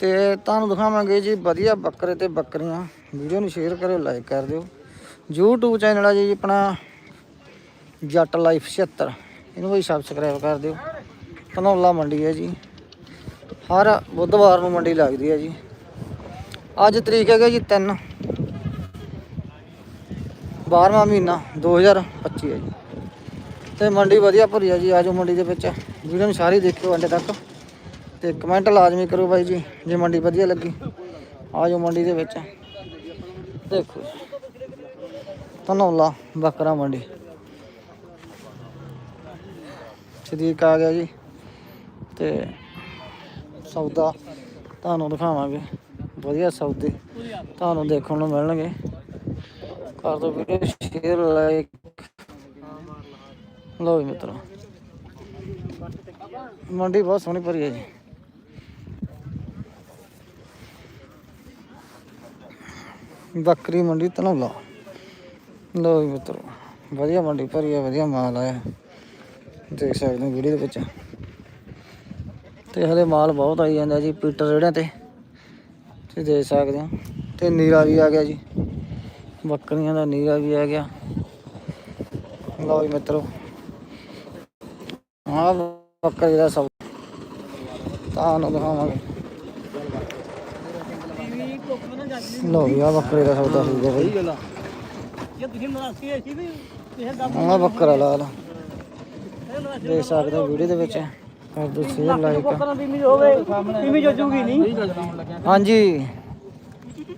ਤੇ ਤੁਹਾਨੂੰ ਦਿਖਾਵਾਂਗੇ ਜੀ ਵਧੀਆ ਬੱਕਰੇ ਤੇ ਬੱਕਰੀਆਂ। ਵੀਡੀਓ ਨੂੰ ਸ਼ੇਅਰ ਕਰਿਓ ਲਾਈਕ ਕਰ ਦਿਓ। YouTube ਚੈਨਲ ਆ ਜੀ, ਆਪਣਾ ਜੱਟ ਲਾਈਫ 76 ਇਹਨੂੰ ਵੀ ਸਬਸਕ੍ਰਾਈਬ ਕਰ ਦਿਓ। ਧਨੌਲਾ ਮੰਡੀ ਹੈ ਜੀ। ਹਰ ਬੁੱਧਵਾਰ ਨੂੰ ਮੰਡੀ ਲੱਗਦੀ ਹੈ ਜੀ। ਅੱਜ ਤਰੀਕ ਹੈਗਾ ਜੀ 3 12ਵਾਂ ਮਹੀਨਾ 2025 ਹੈ ਜੀ। ਤੇ ਮੰਡੀ ਵਧੀਆ ਭਰੀ ਹੈ ਜੀ ਆਜੋ ਮੰਡੀ ਦੇ ਵਿੱਚ। ਵੀਡੀਓ ਨੂੰ ਸਾਰੀ ਦੇਖਿਓ ਅੰਡੇ ਤੱਕ। ਤੇ ਕਮੈਂਟ ਲਾਜ਼ਮੀ ਕਰੋ ਬਾਈ ਜੀ, ਜੇ ਮੰਡੀ ਵਧੀਆ ਲੱਗੀ। ਆ ਜਾਓ ਮੰਡੀ ਦੇ ਵਿੱਚ। ਦੇਖੋ। ਧਨੌਲਾ, ਬੱਕਰਾ ਮੰਡੀ। ਸਦੀਕ ਆ ਗਿਆ ਜੀ। ਤੇ ਸੌਦਾ ਤੁਹਾਨੂੰ ਦਿਖਾਵਾਂਗੇ। ਵਧੀਆ ਸੌਦੇ ਤੁਹਾਨੂੰ ਦੇਖਣ ਨੂੰ ਮਿਲਣਗੇ। ਕਰ ਦੋ ਵੀਡੀਓ ਸ਼ੇਅਰ ਲਾਈਕ ਲਓ ਜੀ ਮਿੱਤਰੋ। ਮੰਡੀ ਬਹੁਤ ਸੋਹਣੀ ਭਰੀ ਹੈ ਜੀ। ਬੱਕਰੀ ਮੰਡੀ ਧਨੌਲਾ। ਲੋ ਜੀ ਮਿੱਤਰੋ, ਵਧੀਆ ਮੰਡੀ, ਭਰੀ ਹੈ ਵਧੀਆ ਮਾਲ ਆਇਆ ਦੇਖ ਸਕਦੇ ਹੋ ਵੀਡੀਓ ਦੇ ਵਿੱਚ। ਤੇ ਹਲੇ ਮਾਲ ਬਹੁਤ ਆਈ ਜਾਂਦਾ ਜੀ, ਪੀਟਰ ਰੇੜਿਆਂ ਤੇ। ਤੁਸੀਂ ਦੇਖ ਸਕਦੇ ਹੋ, ਤੇ ਨੀਰਾ ਵੀ ਆ ਗਿਆ ਜੀ। ਬੱਕਰੀਆਂ ਦਾ ਨੀਰਾ ਵੀ ਆ ਗਿਆ। ਲਓ ਜੀ ਮਿੱਤਰੋ। ਆ ਬੱਕਰੀ ਦਾ ਸਭ ਤੁਹਾਨੂੰ ਦਿਖਾਵਾਂਗੇ। ਲਓ ਜੀ ਆ ਬੱਕਰੀ ਦਾ ਸੌਦਾ ਹੋਊਗਾ ਬਈ ਜੇ ਤੁਸੀਂ ਮਰਾਸੀ ਐ ਸੀ ਵੀ ਇਹ ਦੱਬ ਆ ਬੱਕਰਾ ਲਾਲ ਦੇਖ ਸਕਦੇ ਹੋ ਵੀਡੀਓ ਦੇ ਵਿੱਚ। ਕਰ ਦੋ ਸ਼ੇਅਰ ਲਾਈਕ ਕੋਕਰਾਂ ਦੀ ਮਿਲ ਹੋਵੇ ਕਿਵੇਂ ਜੋਜੂਗੀ ਨਹੀਂ। ਹਾਂਜੀ।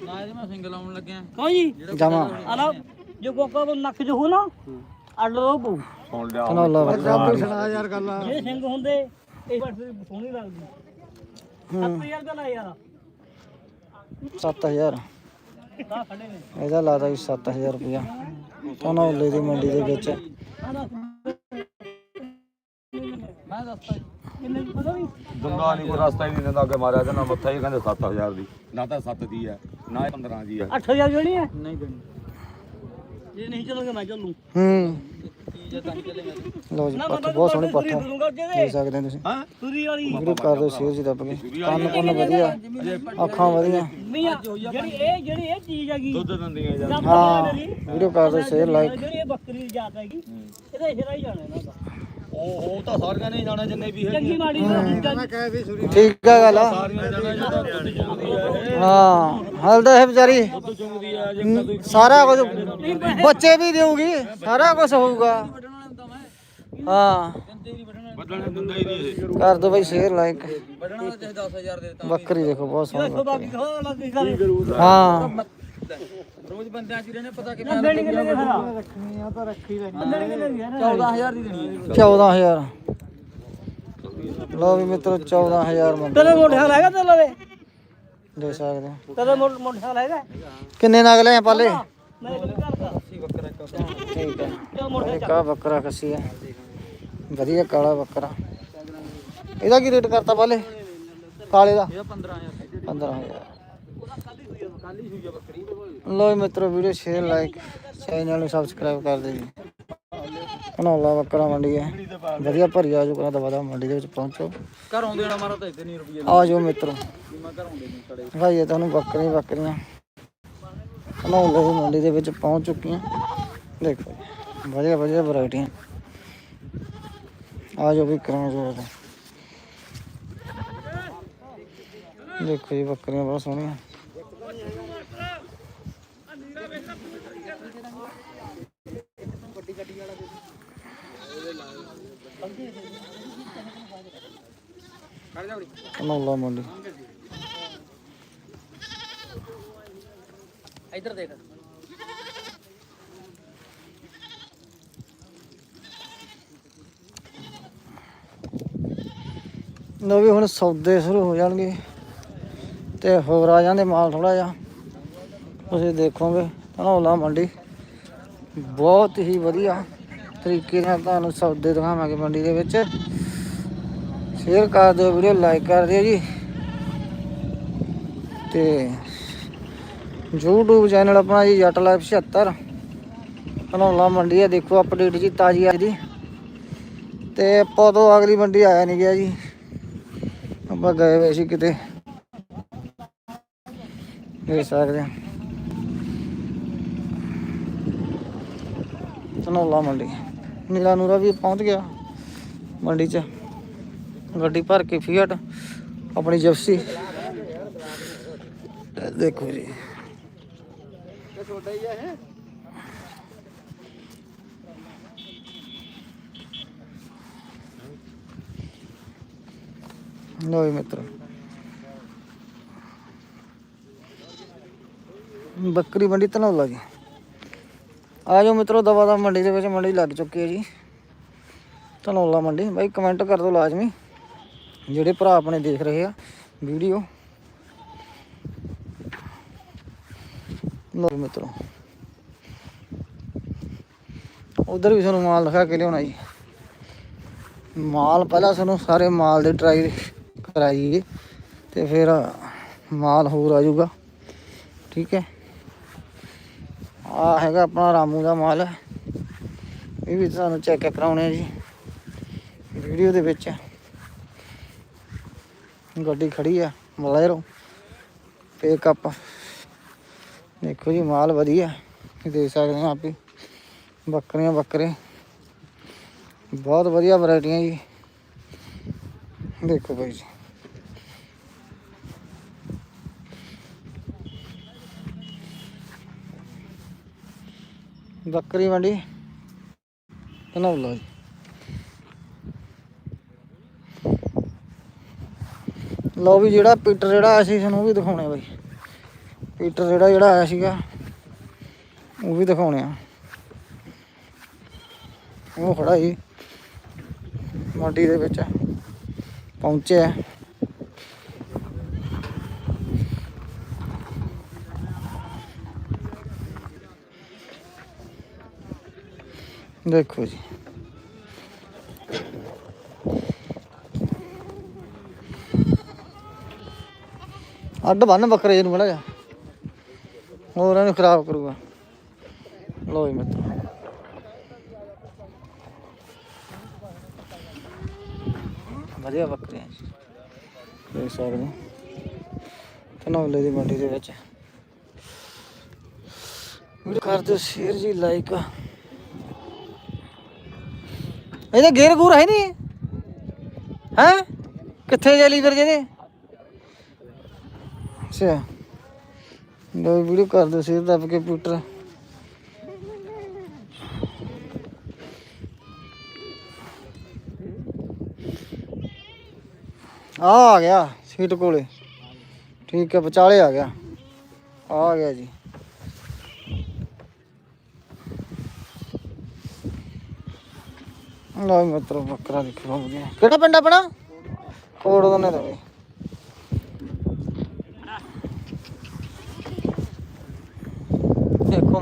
ਨਾ ਇਹਦੇ ਮੈਂ ਸਿੰਗਲ ਆਉਣ ਲੱਗਿਆ। ਕਹੋ ਜੀ? ਜਮਾ ਆਲਾ ਜੋ ਕੋਕਾ ਕੋ ਨੱਕ ਜੋ ਹੋ ਨਾ ਅੱਡ ਲੋ ਪੂ ਧਨੌਲਾ ਬੱਕਰਾ ਜੇ ਸਿੰਘ ਹੁੰਦੇ ਇਹ ਸੋਹਣੀ ਲੱਗਦੀ। 7000 ਦਾ ਲੈ ਯਾਰ। 7000 ਦਾ ਖੜੇ ਨੇ ਇਹਦਾ ਲਾਦਾ ਜੀ 7000 ਰੁਪਇਆ ਧਨੌਲੇ ਦੀ ਮੰਡੀ ਦੇ ਵਿੱਚ। ਮੈਂ ਦੱਸਦਾ ਕਿੰਨੇ ਦੀ ਪਤਾ ਨਹੀਂ ਦੰਦਾ ਨਹੀਂ ਕੋਈ ਰਸਤਾ ਹੀ ਨਹੀਂ ਦਿੰਦਾ ਅੱਗੇ ਮਾਰਿਆ ਤੇ ਨਾ ਮੱਥਾ ਹੀ ਕਹਿੰਦੇ 7000 ਦੀ। ਨਾ ਤਾਂ 7 ਦੀ ਹੈ ਨਾ ਇਹ 15 ਦੀ ਹੈ। 8000 ਜਣੀ ਹੈ? ਨਹੀਂ ਦੇਣੀ। ਜੇ ਨਹੀਂ ਚੱਲੋਗੇ ਮੈਂ ਚੱਲੂ। ਹੂੰ। ਲਓ ਜੀ ਪੱਠ ਮੈਂ ਬਹੁਤ ਸੋਹਣੀ ਪੱਠ ਦੇਖ ਜਿਹਦੇ ਸਕਦੇ ਹੋ ਤੁਸੀਂ। ਹਾਂ? ਤੁਰੀ ਵਾਲੀ। ਵੀਡੀਓ ਕਰ ਦਿਓ ਸ਼ੇਅਰ ਜੀ ਦੱਬ ਕੇ ਕੰਨ ਕੁੰਨ ਵਧੀਆ ਅੱਖਾਂ ਵਧੀਆ। ਜਿਹੜੀ ਇਹ ਜਿਹੜੀ ਇਹ ਚੀਜ਼ ਹੈਗੀ ਦੁੱਧ ਦਿੰਦੀਆਂ ਹਾਂ ਦੀ ਵੀਡੀਓ ਕਰ ਦਿਓ ਸ਼ੇਅਰ ਲਾਈਕ ਜਿਹੜੀ ਇਹ ਬੱਕਰੀ ਦੀ ਜਾਤ ਹੈਗੀ ਇਹਦਾ ਹਿਰਾ ਹੀ ਜਾਣਾ ਇਹਨਾਂ ਦਾ। ਉਹ ਉਹ ਤਾਂ ਸਾਰੀਆਂ ਨੇ ਜਾਣਾ ਜਿੰਨੇ ਵੀ ਚੰਗੀ ਮਾੜੀ ਦਾ ਠੀਕ ਹੈ ਗੱਲ ਆ। ਸਾਰੀਆਂ ਜਾਣਾ ਜਿੱਦਾਂ ਦੁੱਧ ਚੁੰਗਦੀ ਹੈ ਹਾਂ। ਹਾਲ ਤਾਂ ਇਹ ਵਿਚਾਰੀ। ਦੁੱਧ ਚੁੰਗਦੀ ਹੈ। ਜੇ ਹਮ, ਸਾਰਾ ਕੁਝ ਬੱਚੇ ਵੀ ਦੇਊਗੀ। ਸਾਰਾ ਕੁਝ ਹੋਊਗਾ। ਹਾਂ। ਵੱਢਣੇ। ਦਿੰਦਾ ਹੀ ਨਹੀਂ ਇਹ। ਕਰ ਦੋ ਬਈ ਸ਼ੇਅਰ ਲਾਈਕ ਵੱਢਣਾ ਤਾਂ ਚਾਹੇ 10000 ਦੇ ਦਿੱਤਾ ਬੱਕਰੀ ਦੇਖੋ ਬਹੁਤ ਸੋਹਣੀ ਬਾਕੀ ਹਾਂ ਰੋਜ਼ ਬੰਦਿਆਂ ਚ ਰਹਿਣੇ ਪਤਾ ਕਿੰਨਾ ਦੇਣੀ ਕਿੰਨੇ ਦੇ ਫਿਰ ਰੱਖਣੀਆਂ ਤਾਂ ਰੱਖੀ ਲੈ ਦੇਣੀ ਕਿੰਨੇ ਦੀ ਹੈ 14000 ਦੀ ਦੇਣੀ ਹੈ 14000 ਲੋ ਵੀ ਮਿੱਤਰੋ 14000 ਮੰਗ ਤੇਰੇ ਮੋਟਰਸਾਈਕਲ ਹੈਗਾ ਤੇ ਲਵੇ ਦੇ ਸਕਦੇ ਹੋ। ਤੇਰੇ ਮੋਟਰ- ਮੋਟਰਸਾਈਕਲ ਹੈਗਾ? ਕਿੰਨੇ ਨਗ ਲਏ ਪਾਲੇ? ਮੈਂ ਕਰਦਾ ਠੀਕ ਹੈ। ਬੱਕਰਾ ਕੱਸੀ ਹੈ ਵਧੀਆ ਕਾਲਾ ਬੱਕਰਾ। ਇਹਦਾ ਕੀ ਰੇਟ ਕਰਤਾ ਪਾਲੇ? ਕਾਲੇ ਦਾ? ਇਹ 15000 15000 ਲੋ ਮਿੱਤਰੋ ਵੀਡੀਓ ਸ਼ੇਅਰ ਲਾਈਕ ਚੈਨਲ ਨੂੰ ਸਬਸਕ੍ਰਾਈਬ ਕਰ ਦਿਓ ਜੀ। ਧਨੌਲਾ ਬੱਕਰਾ ਮੰਡੀ ਹੈ ਵਧੀਆ ਭਰੀ ਆ ਜੂਗਾ ਦਵਾ ਦਾ ਮੰਡੀ ਦੇ ਵਿੱਚ ਪਹੁੰਚੋ। ਘਰੋਂ ਦੇਣਾ ਮਾਰਾ ਤਾਂ ਇੱਥੇ ਨਹੀਂ ਰੁਪਏ ਆ ਜਾਓ ਮਿੱਤਰੋ। ਭਾਈ ਇਹ ਤੁਹਾਨੂੰ ਬੱਕਰੀਆਂ ਬੱਕਰੀਆਂ ਧਨੌਲੇ ਦੀ ਮੰਡੀ ਦੇ ਵਿੱਚ ਪਹੁੰਚ ਚੁੱਕੀਆਂ। ਦੇਖੋ ਵਧੀਆ ਵਧੀਆ ਵੈਰਾਈਟੀਆਂ ਆ। ਜਾਓ ਵੀ ਕਰਾਂ ਜੋ ਦੇਖੋ ਜੀ ਬੱਕਰੀਆਂ ਬਹੁਤ ਸੋਹਣੀਆਂ। ਧਨੌਲਾ ਮੰਡੀ ਇੱਧਰ ਦੇਖ। ਲੋ ਵੀ ਹੁਣ ਸੌਦੇ ਸ਼ੁਰੂ ਹੋ ਜਾਣਗੇ ਤੇ ਹੋਰ ਆ ਜਾਂਦੇ ਮਾਲ ਥੋੜਾ ਜਿਹਾ। ਤੁਸੀਂ ਦੇਖੋਗੇ ਧਨੌਲਾ ਮੰਡੀ ਬਹੁਤ ਹੀ ਵਧੀਆ ਤਰੀਕੇ ਨਾਲ ਤੁਹਾਨੂੰ ਸੌਦੇ ਦਿਖਾਵਾਂਗੇ ਮੰਡੀ ਦੇ ਵਿੱਚ। ਸ਼ੇਅਰ ਕਰ ਦਿਓ ਵੀਡੀਓ ਲਾਈਕ ਕਰ ਦਿਓ ਜੀ। ਤੇ YouTube ਚੈਨਲ ਆਪਣਾ ਜੀ ਜੱਟ ਲਾਈਫ 76 ਧਨੌਲਾ ਮੰਡੀ ਹੈ ਦੇਖੋ ਅਪਡੇਟ ਜੀ, ਤਾਜੀ ਆ ਜੀ ਤੇ ਆਪਾਂ ਤੋਂ ਅਗਲੀ ਮੰਡੀ ਆਇਆ ਨਹੀਂ ਗਿਆ ਜੀ। ਆਪਾਂ ਗਏ ਹੋਏ ਸੀ ਕਿਤੇ। ਦੇ ਸਕਦੇ ਆ। ਧਨੌਲਾ ਮੰਡੀ। ਨੀਲਾ ਨੂਰਾ ਵੀ ਪਹੁੰਚ ਗਿਆ ਮੰਡੀ 'ਚ। ਗੱਡੀ ਭਰ ਕੇ ਫੀਟ ਆਪਣੀ ਜਿਪਸੀ ਦੇਖੋ ਜੀ। ਲੋ ਜੀ ਮਿੱਤਰੋ। ਬੱਕਰੀ ਮੰਡੀ ਧਨੌਲਾ ਜੀ। ਆ ਜਾਓ ਮਿੱਤਰੋ ਦਵਾ ਦਾ ਮੰਡੀ ਦੇ ਵਿੱਚ ਮੰਡੀ ਲੱਗ ਚੁੱਕੀ ਹੈ ਜੀ। ਧਨੌਲਾ ਮੰਡੀ। ਬਾਈ ਕਮੈਂਟ ਕਰ ਦਿਓ ਲਾਜ਼ਮੀ। ਜਿਹੜੇ ਭਰਾ ਆਪਣੇ ਦੇਖ ਰਹੇ ਆ, ਵੀਡੀਓ। ਲੋ ਮਿੱਤਰੋ। ਉਧਰ ਵੀ ਤੁਹਾਨੂੰ ਮਾਲ ਦਿਖਾ ਕੇ ਲਿਆਉਣਾ ਜੀ। ਮਾਲ ਪਹਿਲਾਂ ਸਾਨੂੰ ਸਾਰੇ ਮਾਲ ਦੇ ਟਰਾਈ ਕਰਾਈਏ, ਤੇ ਫਿਰ ਮਾਲ ਹੋਰ ਆ ਜਾਊਗਾ। ਠੀਕ ਹੈ। ਆ ਹੈਗਾ ਆਪਣਾ ਰਾਮੂ ਦਾ ਮਾਲ। ਇਹ ਵੀ ਤੁਹਾਨੂੰ ਚੈੱਕ ਕਰਾਉਣੇ ਆ ਜੀ। ਵੀਡੀਓ ਦੇ ਵਿੱਚ। ਗੱਡੀ ਖੜੀ ਆ ਮਲਾਇਰੋ ਪਿਕਅਪ ਦੇਖੋ ਜੀ ਮਾਲ ਵਧੀਆ ਇਹ ਦੇਖ ਸਕਦੇ ਹੋ ਆਪੀ ਬੱਕਰੀਆਂ ਬੱਕਰੇ, ਬਹੁਤ ਵਧੀਆ ਵੈਰਾਈਟੀਆਂ ਜੀ, ਦੇਖੋ ਭਾਈ ਜੀ। ਬੱਕਰੀ ਮੰਡੀ ਧਨੌਲਾ ਜੀ। ਲਓ ਵੀ ਜਿਹੜਾ ਪੀਟਰ ਜਿਹੜਾ ਆਇਆ ਸੀ ਤੁਹਾਨੂੰ ਉਹ ਵੀ ਦਿਖਾਉਣੇ ਆ ਬਾਈ। ਪੀਟਰ ਜਿਹੜਾ ਜਿਹੜਾ ਆਇਆ ਸੀਗਾ, ਉਹ ਵੀ ਦਿਖਾਉਣੇ ਆ। ਉਹ ਖੜਾ ਜੀ, ਮੰਡੀ ਦੇ ਵਿੱਚ ਪਹੁੰਚਿਆ। ਦੇਖੋ ਜੀ। ਅੱਡ ਬੰਨ ਬੱਕਰੇ ਨੂੰ ਬੜਾ ਜਾ। ਹੋਰ ਇਹਨੂੰ ਖਰਾਬ ਕਰੂਗਾ। ਲੋ ਜੀ ਮਿੱਤਰ। ਵਧੀਆ ਬੱਕਰੀਆਂ ਜੀ। ਦੇਖ ਸਕਦੇ ਹੋ। ਧਨੌਲੇ ਦੀ ਮੰਡੀ ਦੇ ਵਿੱਚ। ਵੀਡੀਓ ਕਰ ਦਿਓ ਸ਼ੇਅਰ ਜੀ ਲਾਈਕ ਇਹਦੇ ਗੇਰ ਗੂਰ ਹੈ ਨਹੀਂ। ਹੈ? ਕਿੱਥੇ ਚਲੀ ਫਿਰ ਜਿਹਦੇ? ਅੱਛਾ। ਲੋ ਵੀਡੀਓ ਕਰ ਦਿਓ ਸ਼ੇਅਰ ਦੱਬ ਕੇ ਕੰਪਿਊਟਰ। ਆ ਆ ਗਿਆ ਸੀਟ ਕੋਲੇ। ਠੀਕ ਹੈ, ਵਿਚਾਲੇ ਆ ਗਿਆ। ਆ ਗਿਆ ਜੀ। ਲਓ ਜੀ ਬੱਕਰਾ ਦੇਖੋ ਵਧੀਆ ਕਿਹੜਾ ਪਿੰਡ ਆਪਣਾ? ਕੋੜ ਦੋਨੇ ਦਾ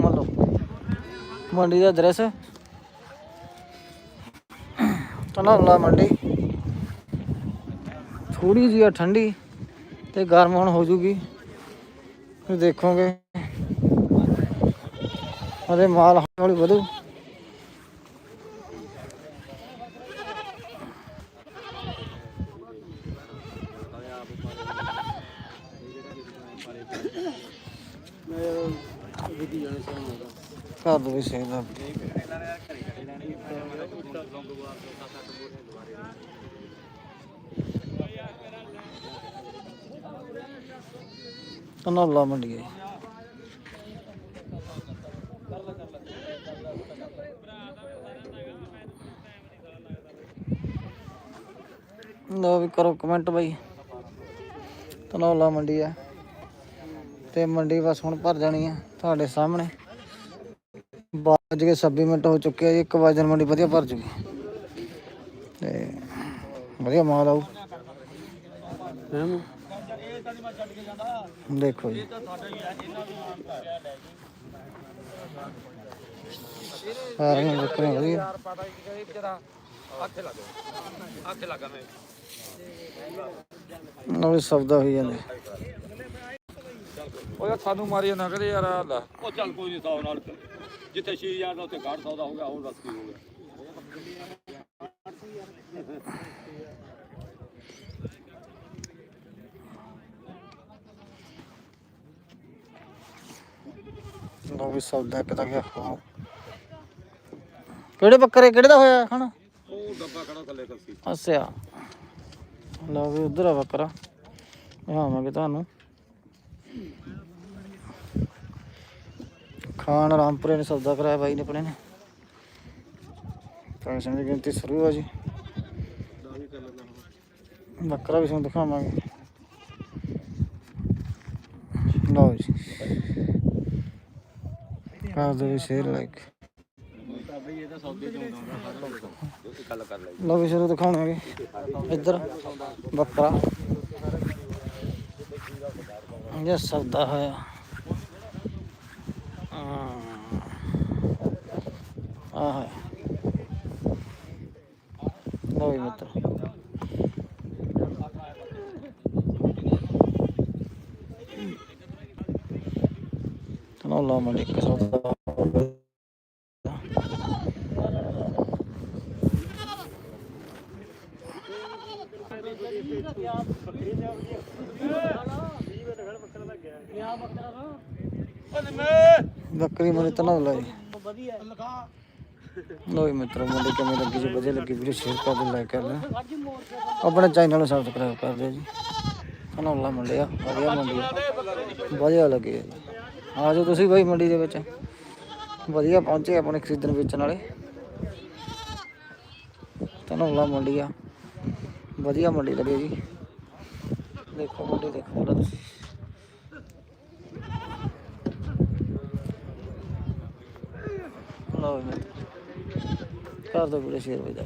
ਮੰਨ ਲਓ। ਮੰਡੀ ਦਾ ਐਡਰੈਸ। ਤਨੌਲਾ ਮੰਡੀ। ਥੋੜੀ ਜਿਹੀ ਆ ਠੰਡੀ ਤੇ ਗਰਮ ਹੁਣ ਹੋ ਜੂਗੀ। ਦੇਖੋਗੇ। ਉਹਦੇ ਮਾਲ ਹੌਲੀ ਹੌਲੀ ਵਧੂ। ਕਰ ਦੋ ਵੀ ਸੇਲ ਦਾ ਤਨੌਲਾ ਮੰਡੀ ਹੈ ਲਓ ਵੀ ਕਰੋ ਕਮੈਂਟ ਬਾਈ। ਤਨੌਲਾ ਮੰਡੀ ਆ ਤੇ ਮੰਡੀ ਬਸ ਹੁਣ ਭਰ ਜਾਣੀ ਆ ਤੁਹਾਡੇ ਸਾਹਮਣੇ। ਵੱਜ ਕੇ 26 ਮਿੰਟ ਹੋ ਚੁੱਕੇ ਆ ਜੀ 1 ਵਜੇ ਮੰਡੀ ਵਧੀਆ ਭਰ ਚੁੱਕੀ ਤੇ ਵਧੀਆ ਮਾਲ ਆਊ। ਦੇਖੋ ਜੀ। ਸਾਰੀਆਂ ਬੱਕਰੀਆਂ ਵਧੀਆ। ਨਾਲ ਸੌਦਾ ਹੋਈ ਜਾਂਦੇ। ਉਹ ਯਾਰ ਸਾਨੂੰ ਮਾਰੀ ਜਾਂਦਾ ਕਦੇ ਯਾਰ ਆਹ ਲੈ। ਉਹ ਚੱਲ ਕੋਈ ਨਹੀਂ ਸੌ ਨਾਲ। ਜਿੱਥੇ 6000 ਦਾ ਉੱਥੇ 800 ਦਾ ਹੋ ਗਿਆ ਹੋਰ ਦੱਸ ਕੀ ਹੋ ਗਿਆ। ਲਓ ਵੀ ਸੌਦਾ ਕਿਤਾ ਗਿਆ। ਹਾਂ ਕਿਹੜੇ ਬੱਕਰੇ ਕਿਹੜੇ ਦਾ ਹੋਇਆ ਖਾਣਾ? ਉਹ ਡੱਬਾ ਖੜਾ ਥੱਲੇ ਕੱਸੀ ਅੱਛਾ। ਲਓ ਵੀ ਉਧਰ ਆ ਬੱਕਰਾ। ਦਿਖਾਵਾਂਗੇ ਤੁਹਾਨੂੰ। ਖਾਨ ਰਾਮਪੁਰੇ ਨੇ ਸੌਦਾ ਕਰਾਇਆ ਬਾਈ ਨੇ ਆਪਣੇ ਨੇ। ਪੈਸਿਆਂ ਦੀ ਗਿਣਤੀ ਸ਼ੁਰੂ ਆ ਜੀ। ਬੱਕਰਾ ਵੀ ਤੁਹਾਨੂੰ ਦਿਖਾਵਾਂਗੇ। ਲਓ ਜੀ। ਕਰ ਦੋ ਸ਼ੇਰ ਲਾਈਕ ਲਓ ਵੀ ਸ਼ੁਰੂ ਦਿਖਾਉਣਗੇ ਇੱਧਰ ਬੱਕਰਾ। ਇਹ ਸੌਦਾ ਹੋਇਆ। ਆਹ ਹੈ। ਵੀ ਮਿੱਤਰ। ਤਨੋਲਾ ਮੰਡੀ ਇੱਕ ਸੌਦਾ ਬੱਕਰੀ ਮੰਡੀ ਤਨੋਲਾ ਜੀ ਵਧੀਆ ਲੋ ਮਿੱਤਰੋ, ਮੰਡੀ ਕਿਵੇਂ ਲੱਗੀ ਜੀ? ਵਧੀਆ ਲੱਗੀ ਵੀਡੀਓ ਸ਼ੇਅਰ ਕਰ ਦਿਓ ਲਾਈਕ ਕਰ ਦਿਓ। ਆਪਣੇ ਚੈਨਲ ਨੂੰ ਸਬਸਕ੍ਰਾਈਬ ਕਰ ਦਿਓ ਜੀ। ਧਨੌਲਾ ਮੰਡੀ ਆ ਵਧੀਆ ਮੰਡੀ ਆ। ਵਧੀਆ ਲੱਗੀ ਆ ਜਾਓ ਤੁਸੀਂ ਬਾਈ ਮੰਡੀ ਦੇ ਵਿੱਚ। ਵਧੀਆ ਪਹੁੰਚੇ ਆਪਣੇ ਖਰੀਦਣ ਵੇਚਣ ਵਾਲੇ। ਧਨੌਲਾ ਮੰਡੀ ਆ ਵਧੀਆ ਮੰਡੀ ਲੱਗੇ ਜੀ। ਦੇਖੋ ਮੰਡੀ ਦੇਖੋ ਤੁਸੀਂ। ਲਓ ਜੀ ਮਿੱਤਰੋ। ਕਰ ਦੋ ਵੀਡੀਓ ਸ਼ੇਅਰ ਵਜਾ